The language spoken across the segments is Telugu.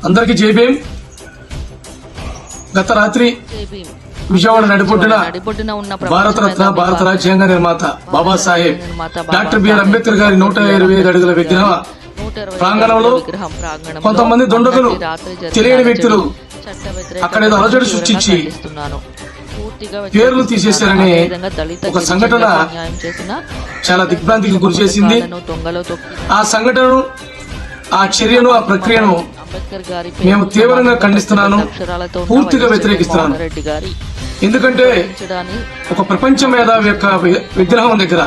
అందరికీ జేబీఎం గత రాత్రి. విజయవాడ ఉన్న భారతరత్న భారత రాజ్యాంగ నిర్మాత బాబాసాహెబ్ డాక్టర్ బిఆర్ అంబేద్కర్ గారి నూట ఇరవై ఐదు అడుగుల విగ్రహ. ప్రాంగణంలో కొంతమంది దుండగులు తెలియని వ్యక్తులు వ్యతిరేక అక్కడేదో అలజడి సృష్టించి పేర్లు తీసేశారనే ఒక సంఘటన చాలా దిగ్భ్రాంతికి గురి చేసింది. ఆ సంఘటనను ఆ చర్యను ఆ ప్రక్రియను అంబేద్కర్ గారి మేము తీవ్రంగా ఖండిస్తున్నాను. పూర్తిగా వ్యతిరేకిస్తున్నాను. జగన్మోహన్ రెడ్డి గారి ఎందుకంటే ఒక ప్రపంచ మేధావి యొక్క విగ్రహం దగ్గర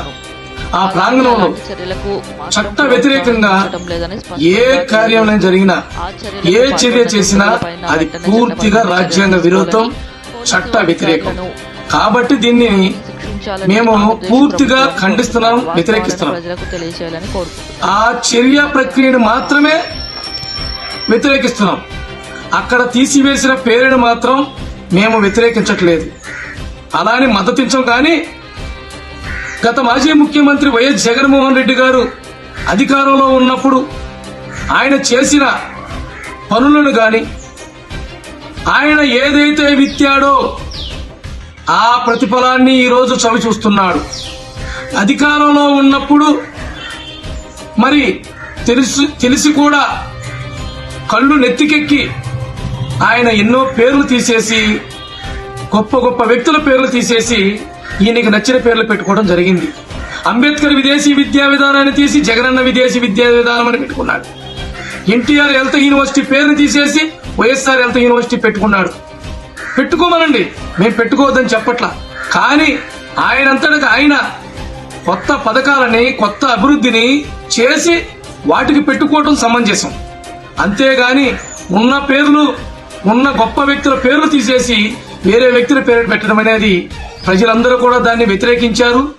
ఆ ప్రాంగణంలో చట్ట వ్యతిరేకంగా ఏ కార్యాలయం జరిగినా ఏ చర్య చేసినా అది పూర్తిగా రాజ్యాంగ తీసుకోవాలని, చట్ట వ్యతిరేకం కాబట్టి దీన్ని మేము పూర్తిగా ఖండిస్తున్నాం, వ్యతిరేకిస్తున్నాం. ఆ చర్య ప్రక్రియను మాత్రమే వ్యతిరేకిస్తున్నాం. అక్కడ తీసివేసిన పేరును మాత్రం మేము వ్యతిరేకించట్లేదు. అలానే మద్దతించం కానీ గత మాజీ ముఖ్యమంత్రి వైఎస్ జగన్మోహన్ రెడ్డి గారు అధికారంలో ఉన్నప్పుడు ఆయన చేసిన పనులను గాని ఆయన ఏదైతే విత్తాడో ఆ ప్రతిఫలాన్ని ఈరోజు చవి చూస్తున్నాడు. అధికారంలో ఉన్నప్పుడు మరి తెలుసు తెలిసి కూడా కళ్ళు నెత్తికెక్కి ఆయన ఎన్నో పేర్లు తీసేసి గొప్ప గొప్ప వ్యక్తుల పేర్లు తీసేసి ఈయనకి నచ్చిన పేర్లు పెట్టుకోవడం జరిగింది. అంబేద్కర్ విదేశీ విద్యా విధానాన్ని తీసి జగనన్న విదేశీ విద్యా విధానం అని పెట్టుకున్నాడు. ఎన్టీఆర్ హెల్త్ యూనివర్సిటీ పేరుని తీసేసి వైఎస్ఆర్ హెల్త్ యూనివర్సిటీ పెట్టుకున్నాడు. పెట్టుకోమనండి మేము పెట్టుకోవద్దని చెప్పట్లా. కానీ ఆయనంతటా ఆయన కొత్త పథకాలని కొత్త అభివృద్ధిని చేసి వాటికి పెట్టుకోవటం సమంజసం. అంతేగాని ఉన్న పేర్లు ఉన్న గొప్ప వ్యక్తుల పేర్లు తీసేసి వేరే వ్యక్తుల పేరు పెట్టడం అనేది ప్రజలందరూ కూడా దాన్ని వ్యతిరేకించారు.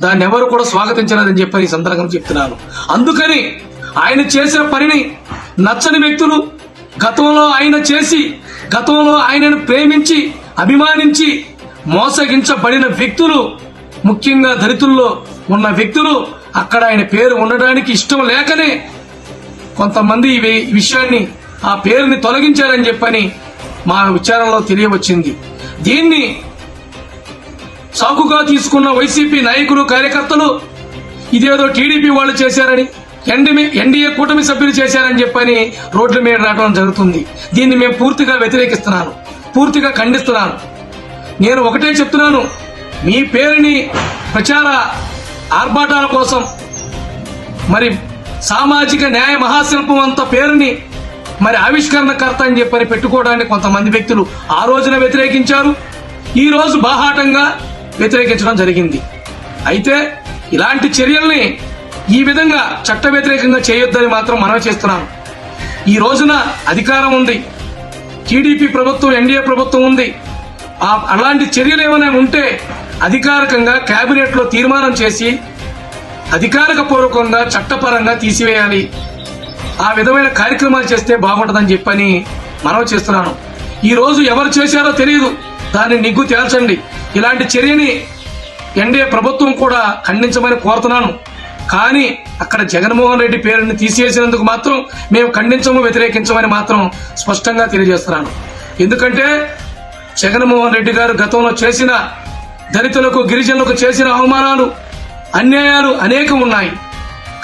దాన్ని ఎవరు కూడా స్వాగతించలేదని చెప్పని ఈ సందర్భంగా చెప్తున్నాను. అందుకని ఆయన చేసిన పనిని నచ్చని వ్యక్తులు గతంలో ఆయన చేసి గతంలో ఆయనను ప్రేమించి అభిమానించి మోసగించబడిన వ్యక్తులు ముఖ్యంగా దళితుల్లో ఉన్న వ్యక్తులు అక్కడ ఆయన పేరు ఉండడానికి ఇష్టం లేకనే కొంతమంది ఈ విషయాన్ని ఆ పేరుని తొలగించారని చెప్పని మా విచారణలో తెలియవచ్చింది. దీన్ని సాకుగా తీసుకున్న వైసీపీ నాయకులు కార్యకర్తలు ఇదేదో టీడీపీ వాళ్ళు చేశారని ఎన్డీఏ ఎన్డీఏ కూటమి సభ్యులు చేశారని చెప్పని రోడ్ల మీద రావడం జరుగుతుంది. దీన్ని మేము పూర్తిగా వ్యతిరేకిస్తున్నాను. పూర్తిగా ఖండిస్తున్నాను. నేను ఒకటే చెప్తున్నాను. మీ పేరుని ప్రచార ఆర్భాటాల కోసం మరి సామాజిక న్యాయ మహాశిల్పం అంత పేరుని మరి ఆవిష్కరణకర్త అని చెప్పని పెట్టుకోవడానికి కొంతమంది వ్యక్తులు ఆ రోజున వ్యతిరేకించారు. ఈ రోజు బాహాటంగా వ్యతిరేకించడం జరిగింది. అయితే ఇలాంటి చర్యల్ని ఈ విధంగా చట్ట వ్యతిరేకంగా చేయొద్దని మాత్రం మనవి చేస్తున్నాం ఈ రోజున అధికారం ఉంది. టీడీపీ ప్రభుత్వం ఎన్డీఏ ప్రభుత్వం ఉంది. అలాంటి చర్యలు ఏమైనా ఉంటే అధికారికంగా కేబినెట్లో తీర్మానం చేసి అధికారిక పూర్వకంగా చట్టపరంగా తీసివేయాలి. ఆ విధమైన కార్యక్రమాలు చేస్తే బాగుంటుందని చెప్పని మనవి చేస్తున్నాను. ఈ రోజు ఎవరు చేశారో తెలియదు దాన్ని నిగ్గు తేల్చండి. ఇలాంటి చర్యని ఎన్డీఏ ప్రభుత్వం కూడా ఖండించమని కోరుతున్నాను. కానీ అక్కడ జగన్మోహన్ రెడ్డి పేరుని తీసేసినందుకు మాత్రం మేము ఖండించము వ్యతిరేకించమని మాత్రం స్పష్టంగా తెలియజేస్తున్నాను. ఎందుకంటే జగన్మోహన్ రెడ్డి గారు గతంలో చేసిన దళితులకు గిరిజనులకు చేసిన అవమానాలు అన్యాయాలు అనేకం ఉన్నాయి.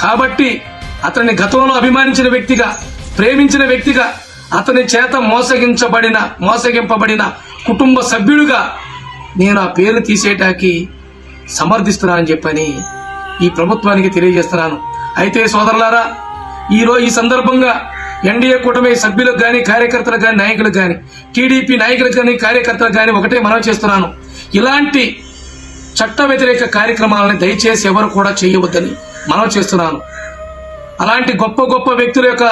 కాబట్టి అతన్ని గతంలో అభిమానించిన వ్యక్తిగా ప్రేమించిన వ్యక్తిగా అతని చేత మోసగించబడిన మోసగింపబడిన కుటుంబ సభ్యులుగా నేను ఆ పేరు తీసేటాకి సమర్థిస్తున్నానని చెప్పని ఈ ప్రభుత్వానికి తెలియజేస్తున్నాను. అయితే సోదరులారా ఈరోజు ఈ సందర్భంగా ఎన్డీఏ కూటమి సభ్యులకు కానీ కార్యకర్తలకు కానీ నాయకులకు కానీ టీడీపీ నాయకులకు కానీ కార్యకర్తలకు కానీ ఒకటే మనం చేస్తున్నాను. ఇలాంటి చట్ట వ్యతిరేక కార్యక్రమాలను దయచేసి ఎవరు కూడా చేయవద్దని మనవి చేస్తున్నాను. అలాంటి గొప్ప గొప్ప వ్యక్తుల యొక్క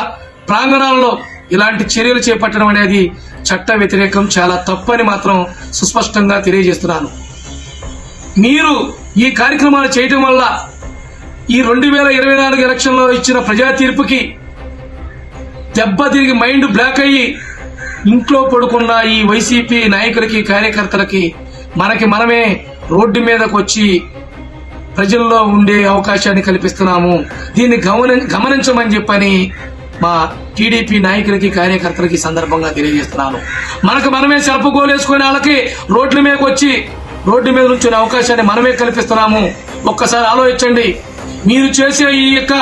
ప్రాంగణాల్లో ఇలాంటి చర్యలు చేపట్టడం అనేది చట్ట వ్యతిరేకం చాలా తప్పని మాత్రం సుస్పష్టంగా తెలియజేస్తున్నాను. మీరు ఈ కార్యక్రమాలు చేయటం వల్ల ఈ రెండు వేల ఇరవై నాలుగు ఎలక్షన్లో ఇచ్చిన ప్రజా తీర్పుకి దెబ్బ తిరిగి మైండ్ బ్లాక్ అయ్యి ఇంట్లో పడుకున్న ఈ వైసీపీ నాయకులకి కార్యకర్తలకి మనకి మనమే రోడ్డు మీదకు వచ్చి ప్రజల్లో ఉండే అవకాశాన్ని కల్పిస్తున్నాము. దీన్ని గమని గమనించమని చెప్పని మా టీడీపీ నాయకులకి కార్యకర్తలకి సందర్భంగా తెలియజేస్తున్నాను. మనకు మనమే సెల్ఫ్ గోలేసుకునే వాళ్ళకి రోడ్ల మీదకి వచ్చి రోడ్డు మీద నుంచునే అవకాశాన్ని మనమే కల్పిస్తున్నాము. ఒక్కసారి ఆలోచించండి. మీరు చేసే ఈ యొక్క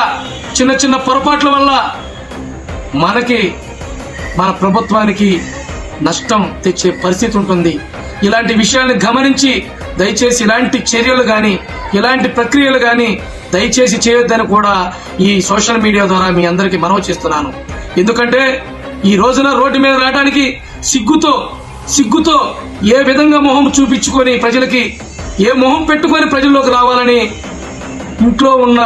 చిన్న చిన్న పొరపాట్ల వల్ల మనకి మన ప్రభుత్వానికి నష్టం తెచ్చే పరిస్థితి ఉంటుంది. ఇలాంటి విషయాన్ని గమనించి దయచేసి ఇలాంటి చర్యలు కానీ ఇలాంటి ప్రక్రియలు కానీ దయచేసి చేయొద్దని కూడా ఈ సోషల్ మీడియా ద్వారా మీ అందరికీ మనవి చేస్తున్నాను. ఎందుకంటే ఈ రోజున రోడ్డు మీద రావడానికి సిగ్గుతో సిగ్గుతో ఏ విధంగా మొహం చూపించుకొని ప్రజలకి ఏ మొహం పెట్టుకొని ప్రజల్లోకి రావాలని ఇంట్లో ఉన్న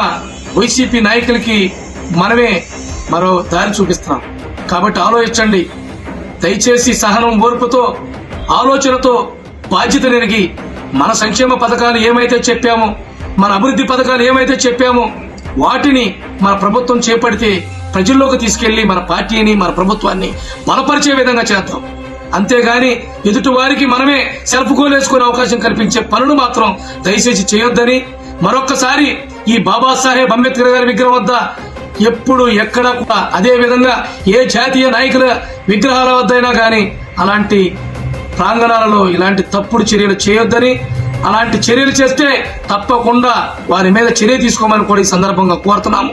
వైసీపీ నాయకులకి మనమే మరో దారి చూపిస్తున్నాం. కాబట్టి ఆలోచించండి. దయచేసి సహనం ఓర్పుతో ఆలోచనతో బాధ్యత నెరిగి మన సంక్షేమ పథకాలు ఏమైతే చెప్పామో మన అభివృద్ధి పథకాలు ఏమైతే చెప్పామో వాటిని మన ప్రభుత్వం చేపడితే ప్రజల్లోకి తీసుకెళ్ళి మన పార్టీని మన ప్రభుత్వాన్ని బలపరిచే విధంగా చేద్దాం. అంతేగాని ఎదుటి వారికి మనమే సెల్ఫ్ గోలేసుకునే అవకాశం కల్పించే పనులు మాత్రం దయచేసి చేయొద్దని మరొక్కసారి ఈ బాబాసాహెబ్ అంబేద్కర్ గారి విగ్రహం వద్ద ఎప్పుడు ఎక్కడ కూడా అదే విధంగా ఏ జాతీయ నాయకుల విగ్రహాల వద్దైనా కానీ అలాంటి ప్రాంగణాలలో ఇలాంటి తప్పుడు చర్యలు చేయొద్దని అలాంటి చర్యలు చేస్తే తప్పకుండా వారి మీద చర్య తీసుకోమని కూడా ఈ సందర్భంగా కోరుతున్నాము.